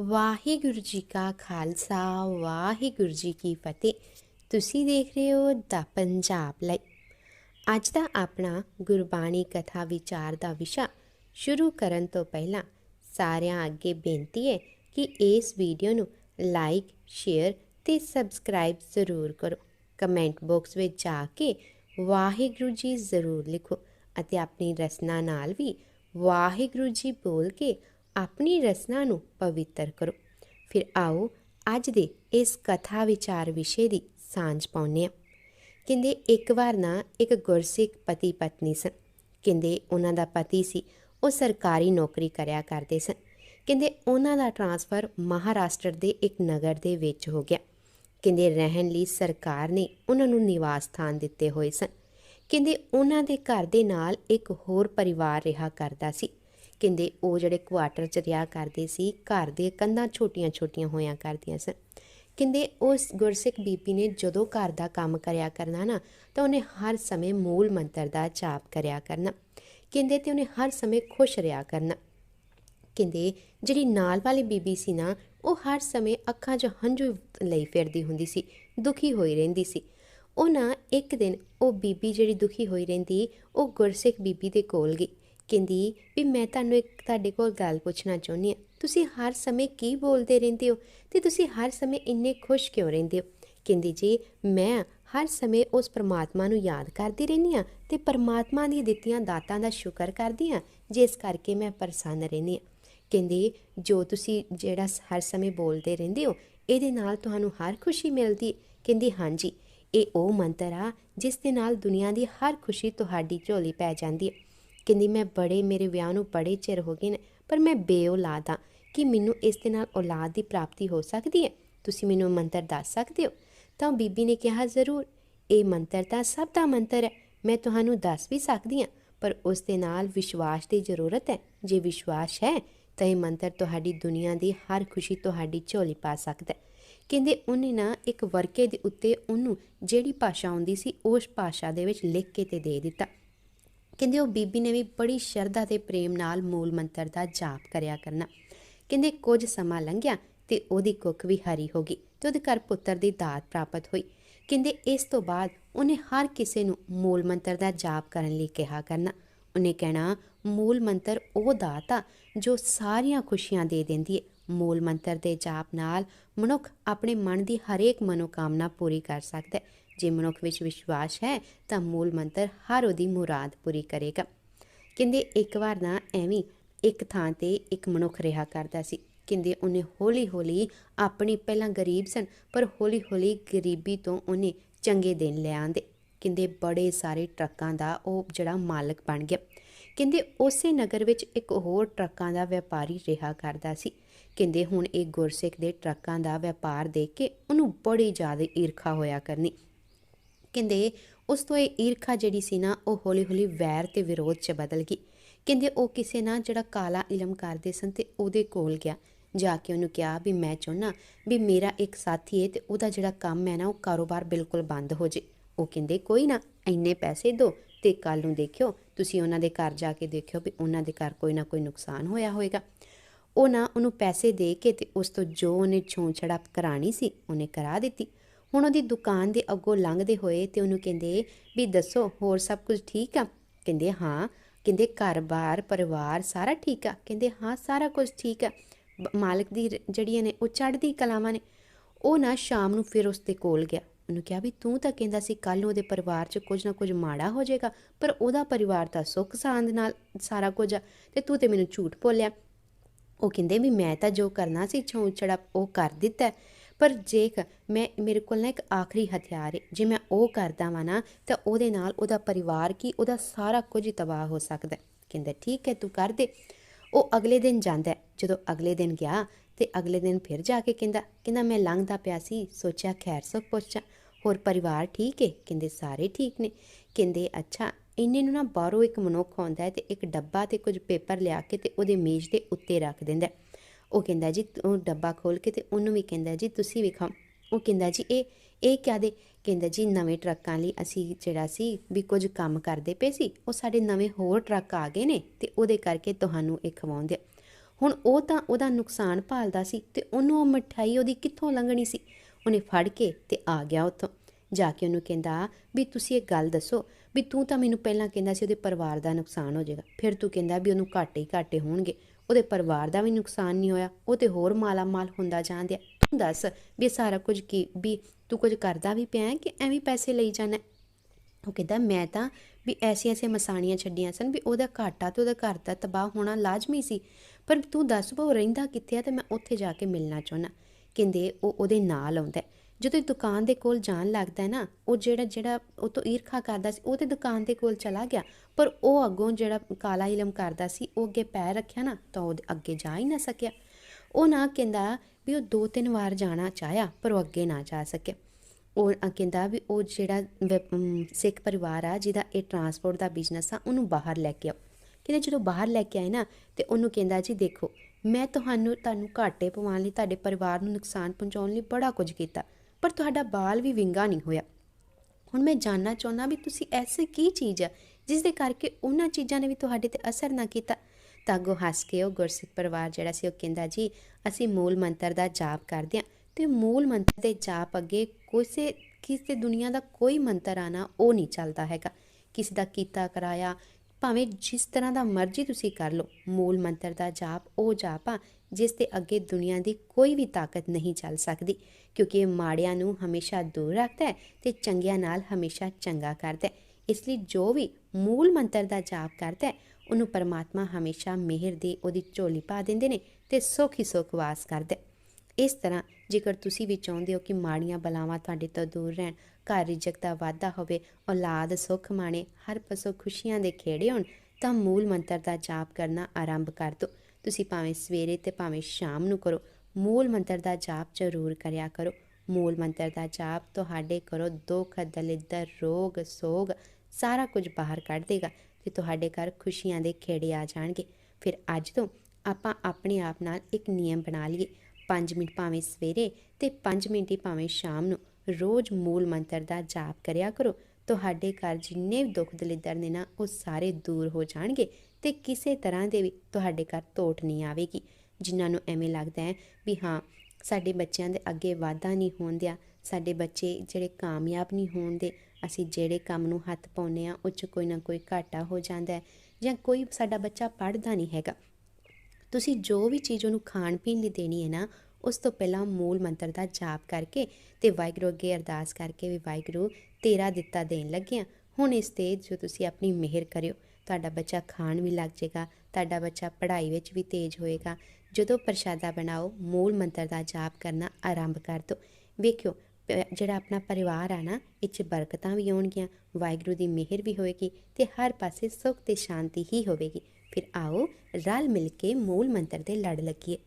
ਵਾਹਿਗੁਰੂ ਜੀ ਕਾ ਖਾਲਸਾ, ਵਾਹਿਗੁਰੂ ਜੀ ਕੀ ਫਤਿਹ। ਤੁਸੀਂ ਦੇਖ ਰਹੇ ਹੋ ਦਾ ਪੰਜਾਬ ਲਈ ਅੱਜ ਦਾ ਆਪਣਾ ਗੁਰਬਾਣੀ ਕਥਾ ਵਿਚਾਰ ਦਾ ਵਿਸ਼ਾ ਸ਼ੁਰੂ ਕਰਨ ਤੋਂ ਪਹਿਲਾਂ ਸਾਰਿਆਂ ਅੱਗੇ ਬੇਨਤੀ ਹੈ ਕਿ ਇਸ ਵੀਡੀਓ ਨੂੰ ਲਾਈਕ, ਸ਼ੇਅਰ ਤੇ ਸਬਸਕ੍ਰਾਈਬ ਜ਼ਰੂਰ ਕਰੋ। ਕਮੈਂਟ ਬਾਕਸ ਵਿੱਚ ਜਾ ਕੇ ਵਾਹਿਗੁਰੂ ਜੀ ਜ਼ਰੂਰ ਲਿਖੋ ਅਤੇ ਆਪਣੀ ਰਸਨਾ ਨਾਲ ਵੀ ਵਾਹਿਗੁਰੂ ਜੀ ਬੋਲ ਕੇ ਆਪਣੀ ਰਸਨਾ ਨੂੰ ਪਵਿੱਤਰ ਕਰੋ। ਫਿਰ ਆਓ ਅੱਜ ਦੇ ਇਸ ਕਥਾ ਵਿਚਾਰ ਵਿਸ਼ੇ ਦੀ ਸਾਂਝ ਪਾਉਂਦੇ ਹਾਂ। ਕਹਿੰਦੇ, ਇੱਕ ਵਾਰ ਨਾ ਇੱਕ ਗੁਰਸਿੱਖ ਪਤੀ ਪਤਨੀ ਸਨ। ਕਹਿੰਦੇ, ਉਹਨਾਂ ਦਾ ਪਤੀ ਸੀ, ਉਹ ਸਰਕਾਰੀ ਨੌਕਰੀ ਕਰਿਆ ਕਰਦੇ ਸਨ। ਕਹਿੰਦੇ, ਉਹਨਾਂ ਦਾ ਟ੍ਰਾਂਸਫਰ ਮਹਾਰਾਸ਼ਟਰ ਦੇ ਇੱਕ ਨਗਰ ਦੇ ਵਿੱਚ ਹੋ ਗਿਆ। ਕਹਿੰਦੇ, ਰਹਿਣ ਲਈ ਸਰਕਾਰ ਨੇ ਉਹਨਾਂ ਨੂੰ ਨਿਵਾਸ ਸਥਾਨ ਦਿੱਤੇ ਹੋਏ ਸਨ। ਕਹਿੰਦੇ, ਉਹਨਾਂ ਦੇ ਘਰ ਦੇ ਨਾਲ ਇੱਕ ਹੋਰ ਪਰਿਵਾਰ ਰਿਹਾ ਕਰਦਾ ਸੀ। ਕਹਿੰਦੇ ਉਹ ਜਿਹੜੇ ਕੁਆਟਰ ਚ ਰਿਹਾ ਕਰਦੇ ਸੀ, ਘਰ ਦੇ ਕੰਧਾਂ ਛੋਟੀਆਂ-ਛੋਟੀਆਂ ਹੋਇਆਂ ਕਰਦੀਆਂ ਸਨ। ਕਹਿੰਦੇ ਉਸ ਗੁਰਸਿੱਖ ਬੀਬੀ ਨੇ ਜਦੋਂ ਘਰ ਦਾ ਕੰਮ ਕਰਿਆ ਕਰਨਾ ਨਾ, ਤਾਂ ਉਹਨੇ ਹਰ ਸਮੇਂ ਮੂਲ ਮੰਤਰ ਦਾ ਜਾਪ ਕਰਿਆ ਕਰਨਾ। ਕਹਿੰਦੇ ਤੇ ਉਹਨੇ ਹਰ ਸਮੇਂ ਖੁਸ਼ ਰਿਹਾ ਕਰਨਾ। ਕਹਿੰਦੇ ਜਿਹੜੀ ਨਾਲ ਵਾਲੀ ਬੀਬੀ ਸੀ ਨਾ, ਉਹ ਹਰ ਸਮੇਂ ਅੱਖਾਂ 'ਚ ਹੰਝੂ ਲਈ ਫਿਰਦੀ ਹੁੰਦੀ ਸੀ, ਦੁਖੀ ਹੋਈ ਰਹਿੰਦੀ ਸੀ। ਉਹ ਨਾ ਇੱਕ ਦਿਨ ਉਹ ਬੀਬੀ ਜਿਹੜੀ ਦੁਖੀ ਹੋਈ ਰਹਿੰਦੀ, ਉਹ ਗੁਰਸਿੱਖ ਬੀਬੀ ਦੇ ਕੋਲ ਗਈ। ਕਹਿੰਦੀ ਵੀ ਮੈਂ ਤੁਹਾਨੂੰ ਇੱਕ ਤੁਹਾਡੇ ਕੋਲ ਗੱਲ ਪੁੱਛਣਾ ਚਾਹੁੰਦੀ ਹਾਂ। ਤੁਸੀਂ ਹਰ ਸਮੇਂ ਕੀ ਬੋਲਦੇ ਰਹਿੰਦੇ ਹੋ ਤੇ ਤੁਸੀਂ ਹਰ ਸਮੇਂ ਇੰਨੇ ਖੁਸ਼ ਕਿਉਂ ਰਹਿੰਦੇ ਹੋ? ਕਹਿੰਦੀ ਜੀ, ਮੈਂ ਹਰ ਸਮੇਂ ਉਸ ਪਰਮਾਤਮਾ ਨੂੰ ਯਾਦ ਕਰਦੀ ਰਹਿੰਦੀ ਹਾਂ ਤੇ ਪਰਮਾਤਮਾ ਦੀਆਂ ਦਿੱਤੀਆਂ ਦਾਤਾਂ ਦਾ ਸ਼ੁਕਰ ਕਰਦੀ ਹਾਂ, ਜਿਸ ਕਰਕੇ ਮੈਂ ਪ੍ਰਸੰਨ ਰਹਿੰਦੀ ਹਾਂ। ਕਹਿੰਦੇ, ਜੋ ਤੁਸੀਂ ਜਿਹੜਾ ਹਰ ਸਮੇਂ ਬੋਲਦੇ ਰਹਿੰਦੇ ਹੋ, ਇਹਦੇ ਨਾਲ ਤੁਹਾਨੂੰ ਹਰ ਖੁਸ਼ੀ ਮਿਲਦੀ ਕਹਿੰਦੀ, ਹਾਂਜੀ, ਇਹ ਉਹ ਮੰਤਰ ਆ ਜਿਸ ਦੇ ਨਾਲ ਦੁਨੀਆ ਦੀ ਹਰ ਖੁਸ਼ੀ ਤੁਹਾਡੀ ਝੋਲੀ ਪੈ ਜਾਂਦੀ ਹੈ। ਕਹਿੰਦੀ, ਮੈਂ ਬੜੇ, ਮੇਰੇ ਵਿਆਹ ਨੂੰ ਬੜੇ ਚਿਰ ਹੋ ਗਏ ਨੇ, ਪਰ ਮੈਂ ਬੇਔਲਾਦ ਹਾਂ। ਕਿ ਮੈਨੂੰ ਇਸ ਦੇ ਨਾਲ ਔਲਾਦ ਦੀ ਪ੍ਰਾਪਤੀ ਹੋ ਸਕਦੀ ਹੈ? ਤੁਸੀਂ ਮੈਨੂੰ ਮੰਤਰ ਦੱਸ ਸਕਦੇ ਹੋ? ਤਾਂ ਬੀਬੀ ਨੇ ਕਿਹਾ, ਜ਼ਰੂਰ, ਇਹ ਮੰਤਰ ਤਾਂ ਸਭ ਦਾ ਮੰਤਰ ਹੈ। ਮੈਂ ਤੁਹਾਨੂੰ ਦੱਸ ਵੀ ਸਕਦੀ ਹਾਂ, ਪਰ ਉਸ ਦੇ ਨਾਲ ਵਿਸ਼ਵਾਸ ਦੀ ਜ਼ਰੂਰਤ ਹੈ। ਜੇ ਵਿਸ਼ਵਾਸ ਹੈ, ਤਾਂ ਇਹ ਮੰਤਰ ਤੁਹਾਡੀ ਦੁਨੀਆ ਦੀ ਹਰ ਖੁਸ਼ੀ ਤੁਹਾਡੀ ਝੋਲੀ ਪਾ ਸਕਦਾ ਹੈ। ਕਹਿੰਦੇ, ਉਹਨੇ ਨਾ ਇੱਕ ਵਰਕੇ ਦੇ ਉੱਤੇ ਉਹਨੂੰ ਜਿਹੜੀ ਭਾਸ਼ਾ ਆਉਂਦੀ ਸੀ, ਉਸ ਭਾਸ਼ਾ ਦੇ ਵਿੱਚ ਲਿਖ ਕੇ ਤੇ ਦੇ ਦਿੱਤਾ। ਕਹਿੰਦੇ ਉਹ ਬੀਬੀ ਨੇ ਵੀ ਬੜੀ ਸ਼ਰਧਾ ਤੇ ਪ੍ਰੇਮ ਨਾਲ ਮੂਲ ਮੰਤਰ ਦਾ ਜਾਪ ਕਰਿਆ ਕਰਨਾ। ਕਹਿੰਦੇ ਕੁਝ ਸਮਾਂ ਲੰਘਿਆ ਤੇ ਉਹਦੀ ਕੁੱਖ ਵੀ ਹਰੀ ਹੋ ਗਈ ਤੇ ਉਹਦੇ ਘਰ ਪੁੱਤਰ ਦੀ ਦਾਤ ਪ੍ਰਾਪਤ ਹੋਈ। ਕਹਿੰਦੇ ਇਸ ਤੋਂ ਬਾਅਦ ਉਹਨੇ ਹਰ ਕਿਸੇ ਨੂੰ ਮੂਲ ਮੰਤਰ ਦਾ ਜਾਪ ਕਰਨ ਲਈ ਕਿਹਾ ਕਰਨਾ। ਉਹਨੇ ਕਹਿਣਾ, ਮੂਲ ਮੰਤਰ ਉਹ ਦਾਤ ਆ ਜੋ ਸਾਰੀਆਂ ਖੁਸ਼ੀਆਂ ਦੇ ਦਿੰਦੀ ਹੈ ਮੂਲ ਮੰਤਰ ਦੇ ਜਾਪ ਨਾਲ ਮਨੁੱਖ ਆਪਣੇ ਮਨ ਦੀ ਹਰੇਕ ਮਨੋਕਾਮਨਾ ਪੂਰੀ ਕਰ ਸਕਦਾ ਹੈ। ਜੇ ਮਨੁੱਖ ਵਿੱਚ ਵਿਸ਼ਵਾਸ ਹੈ, ਤਾਂ ਮੂਲ ਮੰਤਰ ਹਰ ਉਹਦੀ ਮੁਰਾਦ ਪੂਰੀ ਕਰੇਗਾ। ਕਹਿੰਦੇ ਇੱਕ ਵਾਰ ਨਾ ਐਵੇਂ ਇੱਕ ਥਾਂ ਤੇ ਇੱਕ ਮਨੁੱਖ ਰਿਹਾ ਕਰਦਾ ਸੀ। ਕਹਿੰਦੇ ਉਹਨੇ ਹੌਲੀ-ਹੌਲੀ ਆਪਣੀ ਪਹਿਲਾਂ ਗਰੀਬ ਸਨ, ਪਰ ਹੌਲੀ-ਹੌਲੀ ਗਰੀਬੀ ਤੋਂ ਉਹਨੇ ਚੰਗੇ ਦਿਨ ਲੈ ਆਂਦੇ। ਕਹਿੰਦੇ ਬੜੇ ਸਾਰੇ ਟਰੱਕਾਂ ਦਾ ਉਹ ਜਿਹੜਾ ਮਾਲਕ ਬਣ ਗਿਆ। ਕਹਿੰਦੇ ਉਸੇ ਨਗਰ ਵਿੱਚ ਇੱਕ ਹੋਰ ਟਰੱਕਾਂ ਦਾ ਵਪਾਰੀ ਰਿਹਾ ਕਰਦਾ ਸੀ। ਕਹਿੰਦੇ ਹੁਣ ਇਹ ਗੁਰਸਿੱਖ ਦੇ ਟਰੱਕਾਂ ਦਾ ਵਪਾਰ ਦੇਖ ਕੇ ਉਹਨੂੰ ਬੜੀ ਜ਼ਿਆਦਾ ਈਰਖਾ ਹੋਇਆ ਕਰਨੀ। ਕਹਿੰਦੇ ਉਸ ਤੋਂ ਇਹ ਈਰਖਾ ਜਿਹੜੀ ਸੀ ਨਾ, ਉਹ ਹੌਲੀ-ਹੌਲੀ ਵੈਰ ਤੇ ਵਿਰੋਧ 'ਚ ਬਦਲ ਗਈ। ਕਹਿੰਦੇ ਉਹ ਕਿਸੇ ਨਾਲ ਜਿਹੜਾ ਕਾਲਾ ਇਲਮ ਕਰਦੇ ਸਨ ਤੇ ਉਹਦੇ ਕੋਲ ਗਿਆ। ਜਾ ਕੇ ਉਹਨੂੰ ਕਿਹਾ ਵੀ ਮੈਂ ਚਾਹੁੰਨਾ ਵੀ ਮੇਰਾ ਇੱਕ ਸਾਥੀ ਹੈ ਤੇ ਉਹਦਾ ਜਿਹੜਾ ਕੰਮ ਹੈ ਨਾ, ਉਹ ਕਾਰੋਬਾਰ ਬਿਲਕੁਲ ਬੰਦ ਹੋ ਜੇ। ਉਹ ਕਹਿੰਦੇ ਕੋਈ ਨਾ, ਇੰਨੇ ਪੈਸੇ ਦਿਓ ਤੇ ਕੱਲ ਨੂੰ ਦੇਖਿਓ, ਤੁਸੀਂ ਉਹਨਾਂ ਦੇ ਘਰ ਜਾ ਕੇ ਦੇਖਿਓ ਵੀ ਉਹਨਾਂ ਦੇ ਘਰ ਕੋਈ ਨਾ ਕੋਈ ਨੁਕਸਾਨ ਹੋਇਆ ਹੋਵੇਗਾ ਉਹ ਨਾ ਉਹਨੂੰ ਪੈਸੇ ਦੇ ਕੇ ਤੇ ਉਸ ਤੋਂ ਜੋ ਉਹਨੇ ਛੋਂ ਛੜਾਪ ਕਰਾਣੀ ਸੀ, ਉਹਨੇ ਕਰਾ ਦਿੱਤੀ। ਹੁਣ ਉਹਦੀ ਦੁਕਾਨ ਦੇ ਅੱਗੋਂ ਲੰਘਦੇ ਹੋਏ ਤੇ ਉਹਨੂੰ ਕਹਿੰਦੇ, ਵੀ ਦੱਸੋ, ਹੋਰ ਸਭ ਕੁਝ ਠੀਕ ਆ? ਕਹਿੰਦੇ, ਹਾਂ। ਕਹਿੰਦੇ ਘਰ-ਬਾਰ ਪਰਿਵਾਰ ਸਾਰਾ ਠੀਕ ਆ? ਕਹਿੰਦੇ, ਹਾਂ, ਸਾਰਾ ਕੁਝ ਠੀਕ ਆ। ਮਾਲਕ ਦੀ ਜਿਹੜੀਆਂ ਨੇ, ਉਹ ਚੜ੍ਹਦੀ ਕਲਾਵਾਂ ਨੇ। ਉਹ ਨਾ ਸ਼ਾਮ ਨੂੰ ਫਿਰ ਉਸ ਦੇ ਕੋਲ ਗਿਆ। ਉਹਨੂੰ ਕਿਹਾ, ਵੀ ਤੂੰ ਤਾਂ ਕਹਿੰਦਾ ਸੀ ਕੱਲ ਨੂੰ ਉਹਦੇ ਪਰਿਵਾਰ 'ਚ ਕੁਝ ਨਾ ਕੁਝ ਮਾੜਾ ਹੋ ਜਾਏਗਾ, ਪਰ ਉਹਦਾ ਪਰਿਵਾਰ ਤਾਂ ਸੁੱਖ ਸਾਂਦ ਨਾਲ ਸਾਰਾ ਕੁਝ ਆ ਤੇ ਤੂੰ ਤੇ ਮੈਨੂੰ ਝੂਠ ਬੋਲਿਆ। ਉਹ ਕਹਿੰਦੇ ਵੀ ਮੈਂ ਤਾਂ ਜੋ ਕਰਨਾ ਸੀ, ਛੋਂ ਛੋਂਚੜਾ ਉਹ ਕਰ ਦਿੱਤਾ। ਪਰ ਜੇਕ ਮੈਂ, ਮੇਰੇ ਕੋਲ ਨਾ ਇੱਕ ਆਖਰੀ ਹਥਿਆਰ ਹੈ ਜੇ ਮੈਂ ਉਹ ਕਰਦਾ ਵਾਂ ਨਾ, ਤਾਂ ਉਹਦੇ ਨਾਲ ਉਹਦਾ ਪਰਿਵਾਰ ਕੀ, ਉਹਦਾ ਸਾਰਾ ਕੁਝ ਤਬਾਹ ਹੋ ਸਕਦਾ ਕਹਿੰਦਾ, ਠੀਕ ਹੈ, ਤੂੰ ਕਰ ਦੇ। ਉਹ ਅਗਲੇ ਦਿਨ ਜਾਂਦਾ ਜਦੋਂ ਅਗਲੇ ਦਿਨ ਗਿਆ ਤੇ ਅਗਲੇ ਦਿਨ ਫਿਰ ਜਾ ਕੇ ਕਹਿੰਦਾ ਕਹਿੰਦਾ, ਮੈਂ ਲੰਘਦਾ ਪਿਆ ਸੀ। ਸੋਚਿਆ, ਖੈਰ ਸੁਖ ਪੁੱਛਾਂ। ਹੋਰ ਪਰਿਵਾਰ ਠੀਕ ਹੈ ਕਹਿੰਦੇ, ਸਾਰੇ ਠੀਕ ਨੇ। ਕਹਿੰਦੇ, ਅੱਛਾ ਇੰਨੇ ਨੂੰ ਨਾ ਬਾਹਰੋਂ ਇੱਕ ਮਨੁੱਖ ਆਉਂਦਾ ਹੈ ਤੇ ਇੱਕ ਡੱਬਾ ਤੇ ਕੁਝ ਪੇਪਰ ਲਿਆ ਕੇ ਤੇ ਉਹਦੇ ਮੇਜ਼ ਦੇ ਉੱਤੇ ਰੱਖ ਦਿੰਦਾ ਉਹ ਕਹਿੰਦਾ ਜੀ, ਉਹ ਡੱਬਾ ਖੋਲ ਕੇ ਤੇ ਉਹਨੂੰ ਵੀ ਕਹਿੰਦਾ ਜੀ, ਤੁਸੀਂ ਵੀ ਖਾਓ। ਉਹ ਕਹਿੰਦਾ ਜੀ, ਇਹ ਇਹ ਕਿਆ ਦੇ? ਕਹਿੰਦਾ ਜੀ, ਨਵੇਂ ਟਰੱਕਾਂ ਲਈ ਅਸੀਂ ਜਿਹੜਾ ਸੀ ਵੀ ਕੁਝ ਕੰਮ ਕਰਦੇ ਪਏ ਸੀ, ਉਹ ਸਾਡੇ ਨਵੇਂ ਹੋਰ ਟਰੱਕ ਆ ਗਏ ਨੇ ਤੇ ਉਹਦੇ ਕਰਕੇ ਤੁਹਾਨੂੰ ਇਹ ਖਵਾਉਂਦੇ ਹੁਣ ਉਹ ਤਾਂ ਉਹਦਾ ਨੁਕਸਾਨ ਭਾਲਦਾ ਸੀ ਤੇ ਉਹਨੂੰ ਉਹ ਮਠਾਈ ਉਹਦੀ ਕਿੱਥੋਂ ਲੰਘਣੀ ਸੀ? ਉਹਨੇ ਫੜ ਕੇ ਤੇ ਆ ਗਿਆ ਉੱਥੋਂ। ਜਾ ਕੇ ਉਹਨੂੰ ਕਹਿੰਦਾ, ਵੀ ਤੁਸੀਂ ਇਹ ਗੱਲ ਦੱਸੋ ਵੀ ਤੂੰ ਤਾਂ ਮੈਨੂੰ ਪਹਿਲਾਂ ਕਹਿੰਦਾ ਸੀ ਉਹਦੇ ਪਰਿਵਾਰ ਦਾ ਨੁਕਸਾਨ ਹੋ ਜਾਏਗਾ। ਫਿਰ ਤੂੰ ਕਹਿੰਦਾ ਵੀ ਉਹਨੂੰ ਘਾਟੇ ਹੀ ਘਾਟੇ ਹੋਣਗੇ। ਉਹਦੇ ਪਰਿਵਾਰ ਦਾ ਵੀ ਨੁਕਸਾਨ ਨਹੀਂ ਹੋਇਆ। ਉਹ ਤੇ ਹੋਰ ਮਾਲਾ ਮਾਲ ਹੁੰਦਾ ਜਾਂਦਿਆ ਤੂੰ ਦੱਸ ਵੀ ਇਹ ਸਾਰਾ ਕੁਝ ਕੀ ਵੀ ਤੂੰ ਕੁਝ ਕਰਦਾ ਵੀ ਪਿਆ ਕਿ ਐਵੇਂ ਪੈਸੇ ਲਈ ਜਾਣਾ ਉਹ ਕਹਿੰਦਾ, ਮੈਂ ਤਾਂ ਵੀ ਐਸੀਆਂ ਐਸੀਆਂ ਮਸਾਣੀਆਂ ਛੱਡੀਆਂ ਸਨ ਵੀ ਉਹਦਾ ਘਾਟਾ ਤੇ ਉਹਦਾ ਘਰ ਦਾ ਤਬਾਹ ਹੋਣਾ ਲਾਜ਼ਮੀ ਸੀ। ਪਰ ਤੂੰ ਦੱਸ ਵੀ ਉਹ ਰਹਿੰਦਾ ਕਿੱਥੇ ਆ ਤੇ ਮੈਂ ਉੱਥੇ ਜਾ ਕੇ ਮਿਲਣਾ ਚਾਹੁੰਦਾ। ਕਹਿੰਦੇ ਉਹ ਉਹਦੇ ਨਾਲ ਆਉਂਦਾ ਜਦੋਂ ਇਹ ਦੁਕਾਨ ਦੇ ਕੋਲ ਜਾਣ ਲੱਗਦਾ ਹੈ ਨਾ, ਉਹ ਜਿਹੜਾ ਜਿਹੜਾ ਉਹ ਤੋਂ ਈਰਖਾ ਕਰਦਾ ਸੀ, ਉਹ ਤੇ ਦੁਕਾਨ ਦੇ ਕੋਲ ਚਲਾ ਗਿਆ। ਪਰ ਉਹ ਅੱਗੋਂ ਜਿਹੜਾ ਕਾਲਾ ਇਲਮ ਕਰਦਾ ਸੀ, ਉਹ ਅੱਗੇ ਪੈਰ ਰੱਖਿਆ ਨਾ, ਤਾਂ ਉਹ ਅੱਗੇ ਜਾ ਹੀ ਨਾ ਸਕਿਆ। ਉਹ ਨਾ ਕਹਿੰਦਾ ਵੀ ਉਹ ਦੋ ਤਿੰਨ ਵਾਰ ਜਾਣਾ ਚਾਹਿਆ, ਪਰ ਉਹ ਅੱਗੇ ਨਾ ਜਾ ਸਕਿਆ। ਉਹ ਕਹਿੰਦਾ ਵੀ ਉਹ ਜਿਹੜਾ ਸਿੱਖ ਪਰਿਵਾਰ ਆ, ਜਿਹਦਾ ਇਹ ਟਰਾਂਸਪੋਰਟ ਦਾ ਬਿਜ਼ਨਸ ਆ, ਉਹਨੂੰ ਬਾਹਰ ਲੈ ਕੇ ਆਓ। ਕਹਿੰਦੇ ਜਦੋਂ ਬਾਹਰ ਲੈ ਕੇ ਆਏ ਨਾ, ਤੇ ਉਹਨੂੰ ਕਹਿੰਦਾ ਜੀ ਦੇਖੋ, ਮੈਂ ਤੁਹਾਨੂੰ ਤੁਹਾਨੂੰ ਘਾਟੇ ਪਵਾਉਣ ਲਈ, ਤੁਹਾਡੇ ਪਰਿਵਾਰ ਨੂੰ ਨੁਕਸਾਨ ਪਹੁੰਚਾਉਣ ਲਈ ਬੜਾ ਕੁਝ ਕੀਤਾ। ਪਰ ਤੁਹਾਡਾ ਬਾਲ ਵੀ ਵਿੰਗਾ ਨਹੀਂ ਹੋਇਆ। ਹੁਣ ਮੈਂ ਜਾਨਣਾ ਚਾਹੁੰਦਾ ਵੀ ਤੁਸੀਂ ਐਸੀ ਕੀ ਚੀਜ਼ ਹੈ ਜਿਸ ਦੇ ਕਰਕੇ ਉਹਨਾਂ ਚੀਜ਼ਾਂ ਨੇ ਵੀ ਤੁਹਾਡੇ ਤੇ ਅਸਰ ਨਾ ਕੀਤਾ? ਤਾਂ ਅੱਗੋਂ ਹੱਸ ਕੇ ਉਹ ਗੁਰਸਿੱਖ ਪਰਿਵਾਰ ਜਿਹੜਾ ਸੀ ਉਹ ਕਹਿੰਦਾ, ਜੀ, ਅਸੀਂ ਮੂਲ ਮੰਤਰ ਦਾ ਜਾਪ ਕਰਦੇ ਹਾਂ ਤੇ ਮੂਲ ਮੰਤਰ ਦੇ ਜਾਪ ਅੱਗੇ ਕਿਸੇ ਕਿਸੇ ਦੁਨੀਆ ਦਾ ਕੋਈ ਮੰਤਰ ਆਣਾ ਉਹ ਨਹੀਂ ਚੱਲਦਾ ਹੈਗਾ। ਕਿਸੇ ਦਾ ਕੀਤਾ ਕਰਾਇਆ ਭਾਵੇਂ ਜਿਸ ਤਰ੍ਹਾਂ ਦਾ ਮਰਜ਼ੀ ਤੁਸੀਂ ਕਰ ਲਓ, ਮੂਲ ਮੰਤਰ ਦਾ ਜਾਪ, ਉਹ ਜਾਪ ਆ, ਜਿਸ ਦੇ ਅੱਗੇ ਦੁਨੀਆ ਦੀ ਕੋਈ ਵੀ ਤਾਕਤ ਨਹੀਂ ਚੱਲ ਸਕਦੀ, ਕਿਉਂਕਿ ਇਹ ਮਾੜਿਆਂ ਨੂੰ ਹਮੇਸ਼ਾ ਦੂਰ ਰੱਖਦਾ ਹੈ ਤੇ ਚੰਗਿਆਂ ਨਾਲ ਹਮੇਸ਼ਾ ਚੰਗਾ ਕਰਦਾ ਹੈ ਇਸ ਲਈ ਜੋ ਵੀ ਮੂਲ ਮੰਤਰ ਦਾ ਜਾਪ ਕਰਦਾ ਹੈ, ਉਹਨੂੰ ਪਰਮਾਤਮਾ ਹਮੇਸ਼ਾ ਮਿਹਰ ਦੀ ਉਹਦੀ ਝੋਲੀ ਪਾ ਦਿੰਦੇ ਨੇ ਤੇ ਸੁੱਖ ਹੀ ਸੁੱਖ ਵਾਸ ਕਰਦਾ ਹੈ। ਇਸ ਤਰ੍ਹਾਂ ਜੇਕਰ ਤੁਸੀਂ ਵੀ ਚਾਹੁੰਦੇ ਹੋ ਕਿ ਮਾੜੀਆਂ ਬਲਾਵਾਂ ਤੁਹਾਡੇ ਤੋਂ ਦੂਰ ਰਹਿਣ, ਘਰ ਰਿਜਕ ਦਾ ਵਾਧਾ ਹੋਵੇ, ਔਲਾਦ ਸੁੱਖ ਮਾਣੇ, ਹਰ ਪਾਸੋਂ ਖੁਸ਼ੀਆਂ ਦੇ ਖੇੜੇ ਹੋਣ, ਤਾਂ ਮੂਲ ਮੰਤਰ ਦਾ ਜਾਪ ਕਰਨਾ ਆਰੰਭ ਕਰ ਦਿਓ। ਤੁਸੀਂ ਭਾਵੇਂ ਸਵੇਰੇ ਤੇ ਭਾਵੇਂ ਸ਼ਾਮ ਨੂੰ ਕਰੋ, ਮੂਲ ਮੰਤਰ ਦਾ ਜਾਪ ਜ਼ਰੂਰ ਕਰਿਆ ਕਰੋ। ਮੂਲ ਮੰਤਰ ਦਾ ਜਾਪ ਤੁਹਾਡੇ ਕਰੋ ਦੁੱਖ ਦਲਿੱਦਰ ਰੋਗ, ਸੋਗ ਸਾਰਾ ਕੁਝ ਬਾਹਰ ਕੱਢ ਦੇਗਾ ਤੇ ਤੁਹਾਡੇ ਘਰ ਖੁਸ਼ੀਆਂ ਦੇ ਖੇੜੇ ਆ ਜਾਣਗੇ। ਫਿਰ ਅੱਜ ਤੋਂ ਆਪਾਂ ਆਪਣੇ ਆਪ ਨਾਲ ਇੱਕ ਨਿਯਮ ਬਣਾ ਲਈਏ। 5 ਮਿੰਟ ਭਾਵੇਂ ਸਵੇਰੇ ਤੇ 5 ਮਿੰਟ ਹੀ ਭਾਵੇਂ ਸ਼ਾਮ ਨੂੰ ਰੋਜ਼ ਮੂਲ ਮੰਤਰ ਦਾ ਜਾਪ ਕਰਿਆ ਕਰੋ। ਤੁਹਾਡੇ ਘਰ ਜਿੰਨੇ ਵੀ ਦੁੱਖ ਦਲਿੱਦਰ ਨੇ ਨਾ, ਉਹ ਸਾਰੇ ਦੂਰ ਹੋ ਜਾਣਗੇ ਤੇ ਕਿਸੇ ਤਰ੍ਹਾਂ ਦੇ ਵੀ ਤੁਹਾਡੇ ਘਰ ਤੋਟ ਨਹੀਂ ਆਵੇਗੀ। ਜਿਨ੍ਹਾਂ ਨੂੰ ਐਵੇਂ ਲੱਗਦਾ ਹੈ ਵੀ ਹਾਂ, ਸਾਡੇ ਬੱਚਿਆਂ ਦੇ ਅੱਗੇ ਵਾਧਾ ਨਹੀਂ ਹੋਣ ਦਿਆ, ਸਾਡੇ ਬੱਚੇ ਜਿਹੜੇ ਕਾਮਯਾਬ ਨਹੀਂ ਹੋਣ ਦੇ, ਅਸੀਂ ਜਿਹੜੇ ਕੰਮ ਨੂੰ ਹੱਥ ਪਾਉਂਦੇ ਆ ਉਹ 'ਚ ਕੋਈ ਨਾ ਕੋਈ ਘਾਟਾ ਹੋ ਜਾਂਦਾ ਹੈ ਜਾਂ ਕੋਈ ਸਾਡਾ ਬੱਚਾ ਪੜ੍ਹਦਾ ਨਹੀਂ ਹੈਗਾ। ਤੁਸੀਂ ਜੋ ਵੀ ਚੀਜ਼ ਉਹਨੂੰ ਖਾਣ ਪੀਣ ਲਈ ਦੇਣੀ ਹੈ ਨਾ, ਉਸ ਤੋਂ ਪਹਿਲਾਂ ਮੂਲ ਮੰਤਰ ਦਾ ਜਾਪ ਕਰਕੇ ਤੇ ਵਾਹਿਗੁਰੂ ਅੱਗੇ ਅਰਦਾਸ ਕਰਕੇ ਵੀ ਵਾਹਿਗੁਰੂ ਤੇਰਾ ਦਿੱਤਾ ਦੇਣ ਲੱਗਿਆ। ਹੁਣ ਇਸ ਤੇ ਜੋ ਤੁਸੀਂ ਆਪਣੀ ਮਿਹਰ ਕਰਿਓ, ਤੁਹਾਡਾ ਬੱਚਾ ਖਾਣ ਵੀ ਲੱਗ ਜਾਏਗਾ, ਤੁਹਾਡਾ ਬੱਚਾ ਪੜ੍ਹਾਈ ਵਿੱਚ ਵੀ ਤੇਜ਼ ਹੋਏਗਾ। ਜਦੋਂ ਪ੍ਰਸ਼ਾਦਾ ਬਣਾਓ, ਮੂਲ ਮੰਤਰ ਦਾ ਜਾਪ ਕਰਨਾ ਆਰੰਭ ਕਰ ਦਿਓ। ਵੇਖਿਓ ਜਿਹੜਾ ਆਪਣਾ ਪਰਿਵਾਰ ਆ ਨਾ, ਇਹ 'ਚ ਬਰਕਤਾਂ ਵੀ ਆਉਣਗੀਆਂ, ਵਾਹਿਗੁਰੂ ਦੀ ਮਿਹਰ ਵੀ ਹੋਏਗੀ ਤੇ ਹਰ ਪਾਸੇ ਸੁੱਖ ਤੇ ਸ਼ਾਂਤੀ ਹੀ ਹੋਵੇਗੀ। ਫਿਰ ਆਓ ਰਲ ਮਿਲ ਕੇ ਮੂਲ ਮੰਤਰ ਦੇ ਲੜ ਲੱਗੀਏ।